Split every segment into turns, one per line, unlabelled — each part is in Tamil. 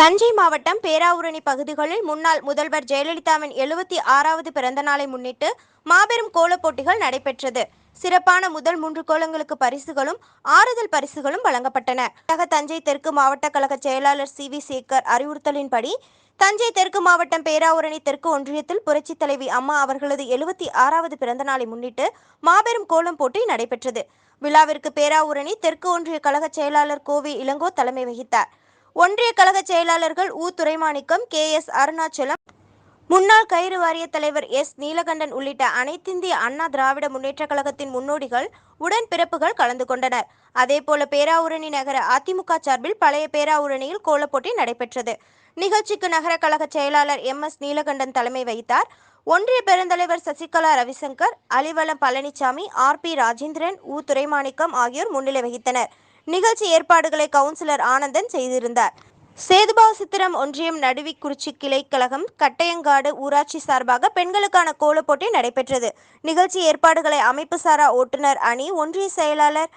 தஞ்சை மாவட்டம் பேராவூரணி பகுதிகளில் முன்னாள் முதல்வர் ஜெயலலிதாவின் எழுபத்தி ஆறாவது பிறந்த நாளை முன்னிட்டு மாபெரும் கோலப் போட்டிகள் நடைபெற்றது. சிறப்பான முதல் மூன்று கோலங்களுக்கு பரிசுகளும் ஆறுதல் பரிசுகளும் வழங்கப்பட்டன. தஞ்சை தெற்கு மாவட்ட கழக செயலாளர் சி வி சேகர் அறிவுறுத்தலின்படி தஞ்சை தெற்கு மாவட்டம் பேராவூரணி தெற்கு ஒன்றியத்தில் புரட்சித் தலைவி அம்மா அவர்களது எழுபத்தி ஆறாவது பிறந்த நாளை முன்னிட்டு மாபெரும் கோலம் போட்டி நடைபெற்றது. விழாவிற்கு பேராவூரணி தெற்கு ஒன்றிய கழக செயலாளர் கோவி இளங்கோ தலைமை வகித்தார். ஒன்றிய கழக செயலாளர்கள் உ. துரைமாணிக்கம் கே. எஸ். அருணாச்சலம் முன்னாள் கயிறு வாரிய தலைவர் எஸ். நீலகண்டன் உள்ளிட்ட அனைத்திந்திய அண்ணா திராவிட முன்னேற்ற கழகத்தின் முன்னோடிகள் உடன்பிறப்புகள் கலந்து கொண்டனர். அதேபோல பேராவூரணி நகர அதிமுக சார்பில் பழைய பேராவூரணியில் கோலப்போட்டி நடைபெற்றது. நிகழ்ச்சிக்கு நகர கழக செயலாளர் எம். எஸ். நீலகண்டன் தலைமை வகித்தார். ஒன்றிய பெருந்தலைவர் சசிகலா ரவிசங்கர் அலிவலம் பழனிசாமி ஆர். பி. ராஜேந்திரன் உ. துரைமாணிக்கம் ஆகியோர் முன்னிலை வகித்தனர். நிகழ்ச்சி ஏற்பாடுகளை கவுன்சிலர் ஆனந்தன் செய்திருந்தார். சேதுபாசித்திரம் ஒன்றியம் நடுவிக்குறிச்சி கிளை கழகம் கட்டையங்காடு ஊராட்சி சார்பாக பெண்களுக்கான கோலப் போட்டி நடைபெற்றது. நிகழ்ச்சி ஏற்பாடுகளை அமைப்பு சாரா ஓட்டுநர் அணி ஒன்றிய செயலாளர்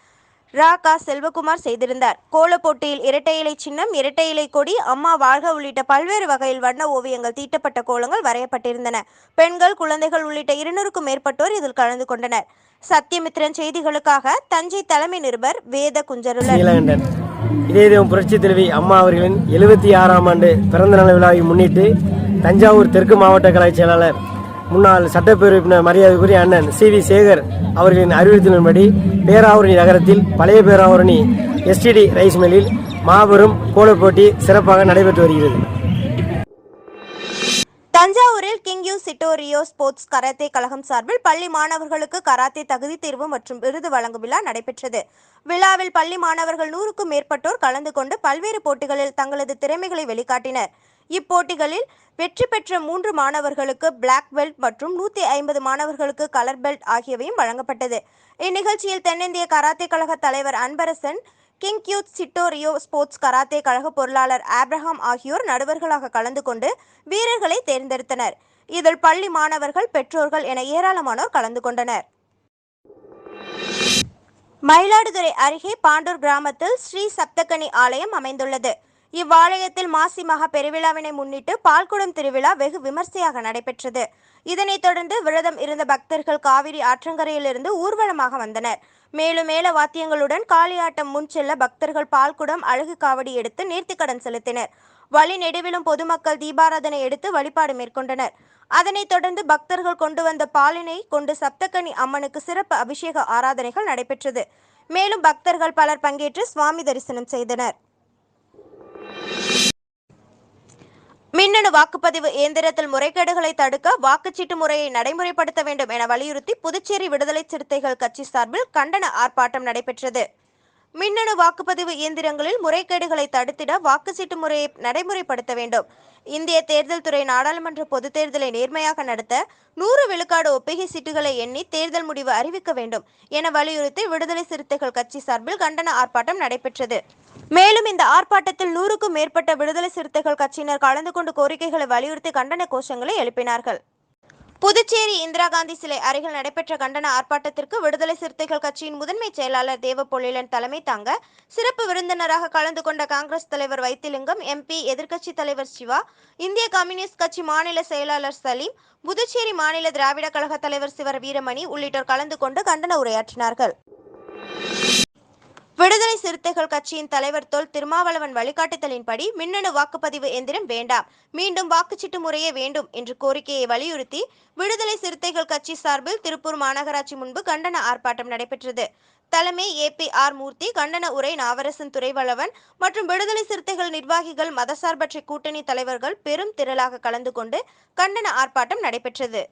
ராகா செல்வகுமார் செய்திருந்தார். கோலப் போட்டியில் இரட்டை இலை சின்னம் இரட்டை இலை கொடி அம்மா வாழ்க உள்ளிட்ட பல்வேறு வகையில் வண்ண ஓவியங்கள் தீட்டப்பட்ட கோலங்கள் வரையப்பட்டிருந்தன. பெண்கள் குழந்தைகள் உள்ளிட்ட இருநூறுக்கும் மேற்பட்டோர் இதில் கலந்து கொண்டனர். சத்தியமித்ரன் செய்திகளுக்காக தஞ்சை தலைமை நிருபர் வேத குஞ்சருலர்
நீலகண்டன். இதே புரட்சி தலைவி அம்மா அவர்களின் எழுபத்தி ஆறாம் ஆண்டு பிறந்த நாள் விழாவை முன்னிட்டு தஞ்சாவூர் தெற்கு மாவட்ட கழக செயலாளர் முன்னாள் சட்டப்பேரவைப்பினர் மரியாதைக்குரிய அண்ணன் சி வி சேகர் அவர்களின் அறிவுறுத்தலின்படி பேராவூரணி நகரத்தில் பழைய பேராவூரணி எஸ்டிடி ரைஸ் மில்லில் மாபெரும் கோலப் போட்டி சிறப்பாக நடைபெற்று வருகிறது.
தஞ்சாவூரில் சிட்டோரியோ ஸ்போர்ட்ஸ் கராத்தே கழகம் சார்பில் பள்ளி மாணவர்களுக்கு கராத்தே தகுதி தேர்வு மற்றும் விருது வழங்கும் விழா நடைபெற்றது. விழாவில் பள்ளி மாணவர்கள் நூறுக்கும் மேற்பட்டோர் கலந்து கொண்டு பல்வேறு போட்டிகளில் தங்களது திறமைகளை வெளிக்காட்டினர். இப்போட்டிகளில் வெற்றி பெற்ற மூன்று மாணவர்களுக்கு பிளாக் பெல்ட் மற்றும் நூற்றி ஐம்பது மாணவர்களுக்கு கலர் பெல்ட் ஆகியவையும் வழங்கப்பட்டது. இந்நிகழ்ச்சியில் தென்னிந்திய கராத்தே கழக தலைவர் அன்பரசன் கிங் கியூத் சிட்டோரியோ ஸ்போர்ட்ஸ் கராத்தே கழக பொருளாளர் ஆப்ரஹாம் ஆகியோர் நடுவர்களாக கலந்து கொண்டு வீரர்களை தேர்ந்தெடுத்தனர். இதில் பள்ளி மாணவர்கள் பெற்றோர்கள் என ஏராளமானோர் கலந்து கொண்டனர். மயிலாடுதுறை அருகே பாண்டூர் கிராமத்தில் ஸ்ரீ சப்தகனி ஆலயம் அமைந்துள்ளது. இவ்வாலயத்தில் மாசி மகா பெருவிழாவினை முன்னிட்டு பால்குடம் திருவிழா வெகு விமர்சையாக நடைபெற்றது. இதனைத் தொடர்ந்து விரதம் இருந்த பக்தர்கள் காவிரி ஆற்றங்கரையிலிருந்து ஊர்வலமாக வந்தனர். மேலும் மேல வாத்தியங்களுடன் காளியாட்டம் முன் செல்ல பக்தர்கள் பால்குடம் அழகு காவடி எடுத்து நேர்த்திக்கடன் செலுத்தினர். வழி நெடுவிலும் பொதுமக்கள் தீபாராதனை எடுத்து வழிபாடு மேற்கொண்டனர். அதனைத் தொடர்ந்து பக்தர்கள் கொண்டு வந்த பாலினை கொண்டு சப்தகனி அம்மனுக்கு சிறப்பு அபிஷேக ஆராதனைகள் நடைபெற்றது. மேலும் பக்தர்கள் பலர் பங்கேற்று சுவாமி தரிசனம் செய்தனர். மின்னணு வாக்குப்பதிவு இயந்திரத்தில் முறைகேடுகளை தடுக்க வாக்குச்சீட்டு முறையை நடைமுறைப்படுத்த வேண்டும் என வலியுறுத்தி புதுச்சேரி விடுதலை சிறுத்தைகள் கட்சி சார்பில் கண்டன ஆர்ப்பாட்டம் நடைபெற்றது. மின்னணு வாக்குப்பதிவு இயந்திரங்களில் முறைகேடுகளை தடுத்திட வாக்குச்சீட்டு முறையை நடைமுறைப்படுத்த வேண்டும். இந்திய தேர்தல் துறை நாடாளுமன்ற பொதுத் தேர்தலை நேர்மையாக நடத்த நூறு விழுக்காடு ஒப்பிகை சீட்டுகளை எண்ணி தேர்தல் முடிவு அறிவிக்க வேண்டும் என வலியுறுத்தி விடுதலை சிறுத்தைகள் கட்சி சார்பில் கண்டன ஆர்ப்பாட்டம் நடைபெற்றது. மேலும் இந்த ஆர்ப்பாட்டத்தில் நூறுக்கும் மேற்பட்ட விடுதலை சிறுத்தைகள் கட்சியினர் கலந்து கொண்டு கோரிக்கைகளை வலியுறுத்தி கண்டன கோஷங்களை எழுப்பினார்கள். புதுச்சேரி இந்திரா காந்தி சிலை அருகில் நடைபெற்ற கண்டன ஆர்ப்பாட்டத்திற்கு விடுதலை சிறுத்தைகள் கட்சியின் முதன்மை செயலாளர் தேவப்பொழிலன் தலைமை தாங்க சிறப்பு விருந்தினராக கலந்து கொண்ட காங்கிரஸ் தலைவர் வைத்திலிங்கம் எம்பி எதிர்க்கட்சித் தலைவர் சிவா இந்திய கம்யூனிஸ்ட் கட்சி மாநில செயலாளர் சலீம் புதுச்சேரி மாநில திராவிட கழக தலைவர் சிவர் வீரமணி உள்ளிட்டோர் கலந்து கொண்டு கண்டன உரையாற்றினார்கள். விடுதலை சிறுத்தைகள் கட்சியின் தலைவர் தொல் திருமாவளவன் வழிகாட்டுதலின்படி மின்னணு வாக்குப்பதிவு எந்திரம் வேண்டாம். மீண்டும் வாக்குச்சீட்டு முறையே வேண்டும் என்ற கோரிக்கையை வலியுறுத்தி விடுதலை சிறுத்தைகள் கட்சி சார்பில் திருப்பூர் மாநகராட்சி முன்பு கண்டன ஆர்ப்பாட்டம் நடைபெற்றது. தலைமை ஏபி ஆர் மூர்த்தி கண்டன உரை நாவரசன் துறைவளவன் மற்றும் விடுதலை சிறுத்தைகள் நிர்வாகிகள் மதசார்பற்ற கூட்டணி தலைவர்கள் பெரும் திரளாக கலந்து கொண்டு கண்டன ஆர்ப்பாட்டம் நடைபெற்றது.